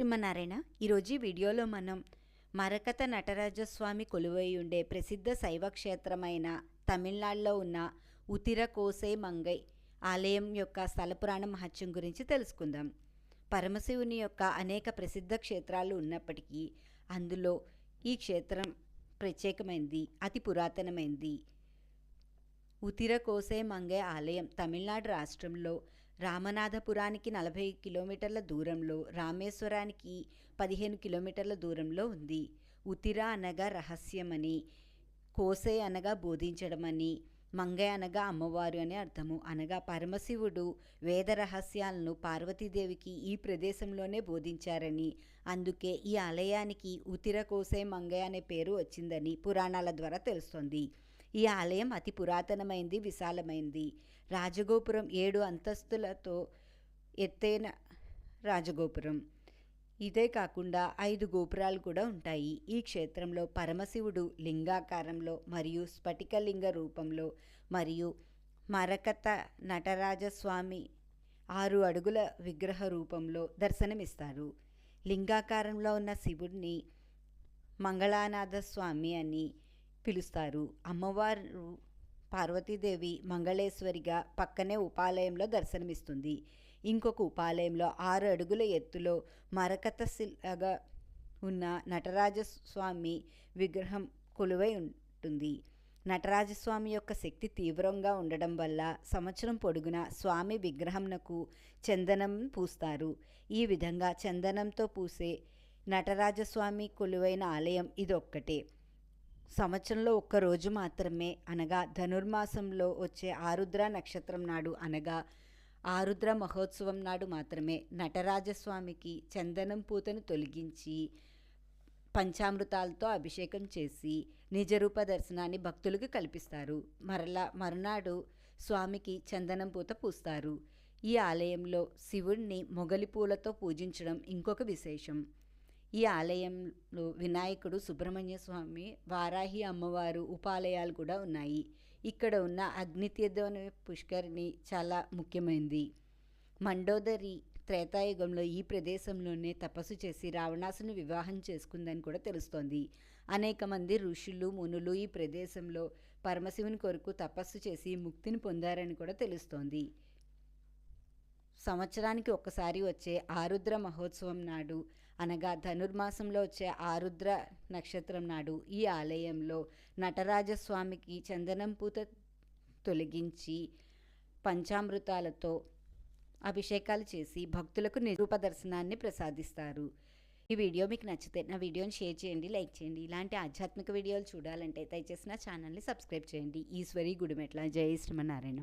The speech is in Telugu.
శ్రీమన్నారాయణ ఈరోజు వీడియోలో మనం మరకత నటరాజస్వామి కొలువై ఉండే ప్రసిద్ధ శైవ క్షేత్రమైన తమిళనాడులో ఉన్న ఉతిరకోసే మంగై ఆలయం యొక్క స్థలపురాణ మహత్యం గురించి తెలుసుకుందాం. పరమశివుని యొక్క అనేక ప్రసిద్ధ క్షేత్రాలు ఉన్నప్పటికీ అందులో ఈ క్షేత్రం ప్రత్యేకమైనది అతి పురాతనమైనది ఉతిరకోసే మంగై ఆలయం తమిళనాడు రాష్ట్రంలో రామనాథపురానికి నలభై కిలోమీటర్ల దూరంలో రామేశ్వరానికి పదిహేను కిలోమీటర్ల దూరంలో ఉంది. ఉతిర అనగా రహస్యమని కోసే అనగా బోధించడమని మంగ అనగా అమ్మవారు అని అర్థము. అనగా పరమశివుడు వేద రహస్యాలను పార్వతీదేవికి ఈ ప్రదేశంలోనే బోధించారని. అందుకే ఈ ఆలయానికి ఉతిర కోసే మంగయ్య అనే పేరు వచ్చిందని పురాణాల ద్వారా తెలుస్తోంది. ఈ ఆలయం అతి పురాతనమైంది విశాలమైంది. రాజగోపురం ఏడు అంతస్తులతో ఎత్తైన రాజగోపురం. ఇదే కాకుండా ఐదు గోపురాలు కూడా ఉంటాయి. ఈ క్షేత్రంలో పరమశివుడు లింగాకారంలో మరియు స్ఫటికలింగ రూపంలో మరియు మరకత నటరాజస్వామి ఆరు అడుగుల విగ్రహ రూపంలో దర్శనమిస్తారు. లింగాకారంలో ఉన్న శివుడిని మంగళానాథ స్వామి అని పిలుస్తారు. అమ్మవారు పార్వతీదేవి మంగళేశ్వరిగా పక్కనే ఉపాలయంలో దర్శనమిస్తుంది. ఇంకొక ఉపాలయంలో ఆరు అడుగుల ఎత్తులో మరకత శిలగా ఉన్న నటరాజస్వామి విగ్రహం కొలువై ఉంటుంది. నటరాజస్వామి యొక్క శక్తి తీవ్రంగా ఉండడం వల్ల సంవత్సరం పొడుగున స్వామి విగ్రహంనకు చందనం పూస్తారు. ఈ విధంగా చందనంతో పూసే నటరాజస్వామి కొలువైన ఆలయం ఇదొక్కటే. సంవత్సరంలో ఒక్క రోజు మాత్రమే అనగా ధనుర్మాసంలో వచ్చే ఆరుద్ర నక్షత్రం నాడు అనగా ఆరుద్ర మహోత్సవం నాడు మాత్రమే నటరాజస్వామికి చందనం పూతను తొలగించి పంచామృతాలతో అభిషేకం చేసి నిజరూప దర్శనాన్ని భక్తులకు కల్పిస్తారు. మరలా మరునాడు స్వామికి చందనం పూత పూస్తారు. ఈ ఆలయంలో శివుణ్ణి మొగలి పూలతో పూజించడం ఇంకొక విశేషం. ఈ ఆలయంలో వినాయకుడు సుబ్రహ్మణ్య స్వామి వారాహి అమ్మవారు ఉపాలయాలు కూడా ఉన్నాయి. ఇక్కడ ఉన్న అగ్నితీర్థం పుష్కరిణి చాలా ముఖ్యమైనది మండోదరి త్రేతాయుగంలో ఈ ప్రదేశంలోనే తపస్సు చేసి రావణాసుని వివాహం చేసుకుందని కూడా తెలుస్తోంది. అనేక మంది ఋషులు మునులు ఈ ప్రదేశంలో పరమశివుని కొరకు తపస్సు చేసి ముక్తిని పొందారని కూడా తెలుస్తోంది. సంవత్సరానికి ఒకసారి వచ్చే ఆరుద్ర మహోత్సవం నాడు అనగా ధనుర్మాసంలో వచ్చే ఆరుద్ర నక్షత్రం నాడు ఈ ఆలయంలో నటరాజస్వామికి చందనం పూత తొలగించి పంచామృతాలతో అభిషేకాలు చేసి భక్తులకు నిరూప దర్శనాన్ని ప్రసాదిస్తారు. ఈ వీడియో మీకు నచ్చితే నా వీడియోని షేర్ చేయండి లైక్ చేయండి. ఇలాంటి ఆధ్యాత్మిక వీడియోలు చూడాలంటే దయచేసి నా ఛానల్ని సబ్స్క్రైబ్ చేయండి. ఈశ్వరి గుడిమెట్ల. జయ శ్రీమన్నారాయణ.